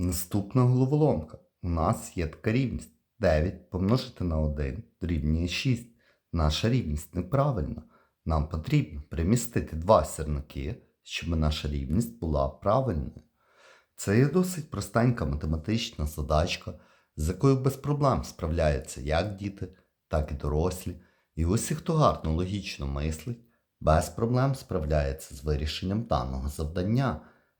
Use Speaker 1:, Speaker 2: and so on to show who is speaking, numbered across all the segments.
Speaker 1: Наступна головоломка. У нас є така рівність. 9 помножити на 1 дорівнює 6. Наша рівність неправильна. Нам потрібно перемістити два сірники, щоб наша рівність була правильною. Це є досить простенька математична задачка, з якою без проблем справляються як діти, так і дорослі. І усі, хто гарно логічно мислить, без проблем справляється з вирішенням даного завдання.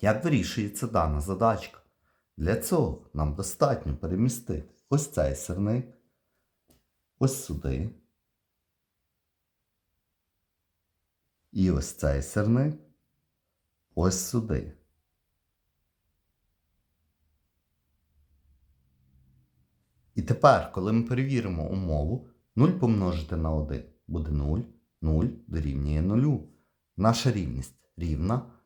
Speaker 1: Як вирішується дана задачка? Для цього нам достатньо перемістити ось цей сирник, ось сюди. І ось цей сирник ось сюди. І тепер, коли ми перевіримо умову, 0 помножити на 1 буде 0, 0 дорівнює 0. Наша рівність рівна,